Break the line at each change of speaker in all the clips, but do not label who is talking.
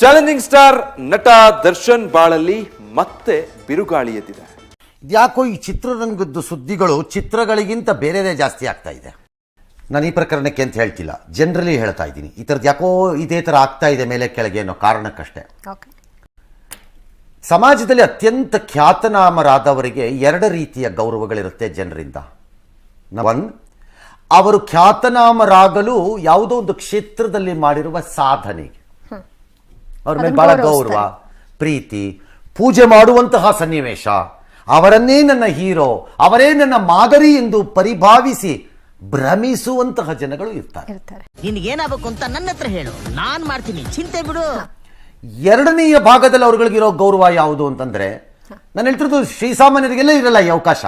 Challenging star ನಟ ದರ್ಶನ್ ಬಾಳಲ್ಲಿ ಮತ್ತೆ ಬಿರುಗಾಳಿ ಎದ್ದಿದೆ.
ಯಾಕೋ ಈ ಚಿತ್ರರಂಗದ್ದು ಸುದ್ದಿಗಳು ಚಿತ್ರಗಳಿಗಿಂತ ಬೇರೆದೇ ಜಾಸ್ತಿ ಆಗ್ತಾ ಇದೆ. ನಾನು ಈ ಪ್ರಕರಣಕ್ಕೆ ಅಂತ ಹೇಳ್ತಿಲ್ಲ ಜನರಲಿ ಹೇಳ್ತಾ ಇದ್ದೀನಿ. ಈ ಥರದ್ದು ಯಾಕೋ ಇದೇ ಥರ ಆಗ್ತಾ ಇದೆ ಮೇಲೆ ಕೆಳಗೆ ಅನ್ನೋ ಕಾರಣಕ್ಕಷ್ಟೇ.
ಓಕೆ
ಸಮಾಜದಲ್ಲಿ ಅತ್ಯಂತ ಖ್ಯಾತನಾಮರಾದವರಿಗೆ ಎರಡು ರೀತಿಯ ಗೌರವಗಳಿರುತ್ತೆ ಜನರಿಂದ. ಒನ್ ಅವರು ಖ್ಯಾತನಾಮರಾಗಲು ಯಾವುದೋ ಒಂದು ಕ್ಷೇತ್ರದಲ್ಲಿ ಮಾಡಿರುವ ಸಾಧನೆಗೆ ಅವ್ರ ಮೇಲೆ ಬಹಳ ಗೌರವ ಪ್ರೀತಿ ಪೂಜೆ ಮಾಡುವಂತಹ ಸನ್ನಿವೇಶ. ಅವರನ್ನೇ ನನ್ನ ಹೀರೋ ಅವರೇ ನನ್ನ ಮಾದರಿ ಎಂದು ಪರಿಭಾವಿಸಿ ಭ್ರಮಿಸುವಂತಹ ಜನಗಳು ಇರ್ತಾರೆ.
ನಿನ್ಗೇನಾಗಬೇಕು ಅಂತ ನನ್ನ ಹತ್ರ ಹೇಳು. ನಾನ್ ಮಾಡ್ತೀನಿ. ಚಿಂತೆ ಬಿಡು.
ಎರಡನೆಯ ಭಾಗದಲ್ಲಿ ಅವ್ರುಗಳಿಗಿರೋ ಗೌರವ ಯಾವುದು ಅಂತಂದ್ರೆ ನಾನು ಹೇಳ್ತಿರೋದು ಶ್ರೀಸಾಮಾನ್ಯರಿಗೆಲ್ಲ ಇರಲ್ಲ ಈ ಅವಕಾಶ.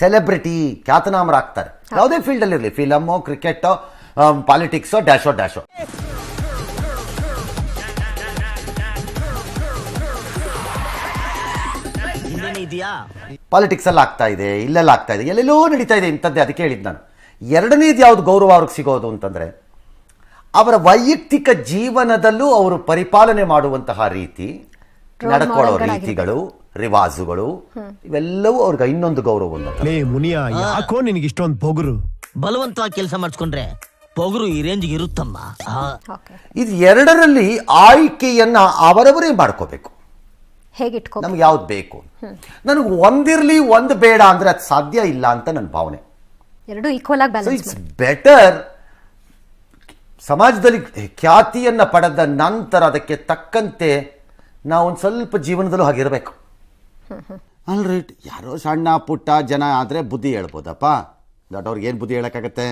ಸೆಲೆಬ್ರಿಟಿ ಖ್ಯಾತನಾಮರಾಗ್ತಾರೆ. ಯಾವುದೇ ಫೀಲ್ಡ್ ಅಲ್ಲಿ ಇರಲಿ. ಫಿಲಮು ಕ್ರಿಕೆಟ್ ಪಾಲಿಟಿಕ್ಸೋ ಡ್ಯಾಶೋ ಡ್ಯಾಶೋ
ಇದೆಯಾ?
ಪಾಲಿಟಿಕ್ಸ್ ಅಲ್ಲಿ ಆಗ್ತಾ ಇದೆ ಇಲ್ಲೆಲ್ಲ ಆಗ್ತಾ ಇದೆ ಎಲ್ಲೆಲ್ಲೋ ನಡೀತಾ ಇದೆ ಇಂಥದ್ದೇ ಅದಕ್ಕೆ ಹೇಳಿದ್ದು ನಾನು. ಎರಡನೇದು ಯಾವ್ದು ಗೌರವ ಅವ್ರಿಗೆ ಸಿಗೋದು ಅಂತಂದ್ರೆ ಅವರ ವೈಯಕ್ತಿಕ ಜೀವನದಲ್ಲೂ ಅವರು ಪರಿಪಾಲನೆ ಮಾಡುವಂತಹ ರೀತಿ ನಡ್ಕೊಳ್ಳೋ ರೀತಿಗಳು ರಿವಾಜುಗಳು ಇವೆಲ್ಲವೂ ಅವ್ರಿಗೆ ಇನ್ನೊಂದು ಗೌರವ
ಲೇ ಮುನಿಯ ಯಾಕೋ ನಿನಗೆ ಇಷ್ಟೊಂದು ಪೊಗರು?
ಬಲವಂತವಾಗಿ ಕೆಲಸ ಮಾಡಿಸ್ಕೊಂಡ್ರೆ ಪೊಗರು ಈ ರೇಂಜ್ಗೆ ಇರುತ್ತಮ್ಮ. ಆ,
ಓಕೆ
ಇದು ಎರಡರಲ್ಲಿ ಆಯ್ಕೆಯನ್ನ ಅವರವರೇ ಮಾಡ್ಕೋಬೇಕು.
ಹೇಗೆ ಇಟ್ಕೋ
ನಮ್ಗೆ ಯಾವ್ದು ಬೇಕು? ನನಗೆ ಒಂದಿರ್ಲಿ ಒಂದು ಬೇಡ ಅಂದ್ರೆ ಅದು ಸಾಧ್ಯ ಇಲ್ಲ ಅಂತ ನನ್ನ ಭಾವನೆ.
ಎರಡು ಈಕ್ವಲ್ ಆಗಿ
ಸೊ
ಬ್ಯಾಲೆನ್ಸ್
ಇಟ್ಸ್ ಬೆಟರ್ ಸಮಾಜದಲ್ಲಿ ಖ್ಯಾತಿಯನ್ನು ಪಡೆದ ನಂತರ ಅದಕ್ಕೆ ತಕ್ಕಂತೆ ನಾವು ಒಂದು ಸ್ವಲ್ಪ ಜೀವನದಲ್ಲೂ ಹಾಗಿರಬೇಕು ಅಲ್ರೈಟ್ ಯಾರೋ ಸಣ್ಣ ಪುಟ್ಟ ಜನ ಆದರೆ ಬುದ್ಧಿ ಹೇಳ್ಬೋದಪ್ಪ. ದೊಡ್ಡವ್ರಿಗೆ ಏನು ಬುದ್ಧಿ ಹೇಳೋಕ್ಕಾಗತ್ತೆ?